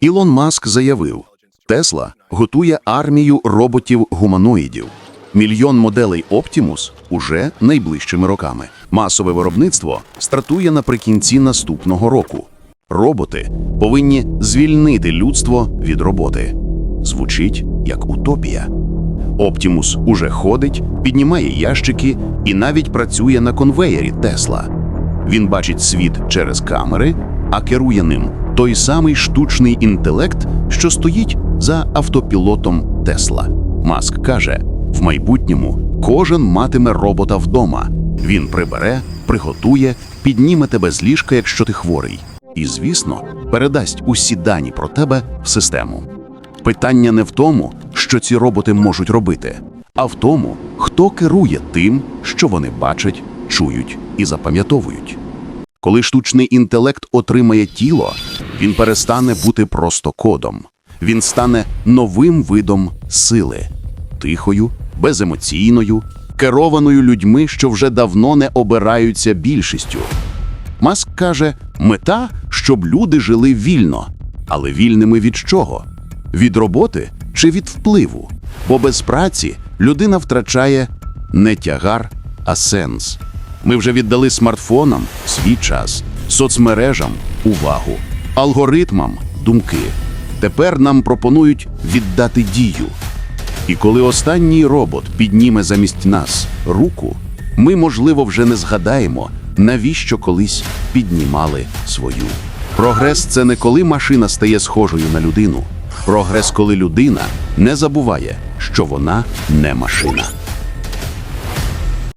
Ілон Маск заявив, Тесла готує армію роботів-гуманоїдів. Мільйон моделей Optimus уже найближчими роками. Масове виробництво стартує наприкінці наступного року. Роботи повинні звільнити людство від роботи. Звучить як утопія. Оптімус уже ходить, піднімає ящики і навіть працює на конвеєрі Тесла. Він бачить світ через камери, а керує ним той самий штучний інтелект, що стоїть за автопілотом Тесла. Маск каже: в майбутньому кожен матиме робота вдома. Він прибере, приготує, підніме тебе з ліжка, якщо ти хворий. І, звісно, передасть усі дані про тебе в систему. Питання не в тому, що ці роботи можуть робити, а в тому, хто керує тим, що вони бачать, чують і запам'ятовують. Коли штучний інтелект отримає тіло, він перестане бути просто кодом. Він стане новим видом сили тихою, беземоційною, керованою людьми, що вже давно не обираються більшістю. Маск каже, мета, щоб люди жили вільно. Але вільними від чого? Від роботи чи від впливу? Бо без праці людина втрачає не тягар, а сенс. Ми вже віддали смартфонам свій час, соцмережам увагу, алгоритмам думки. Тепер нам пропонують віддати дію. І коли останній робот підніме замість нас руку, ми, можливо, вже не згадаємо, навіщо колись піднімали свою. Прогрес це не коли машина стає схожою на людину. Прогрес, коли людина не забуває, що вона не машина.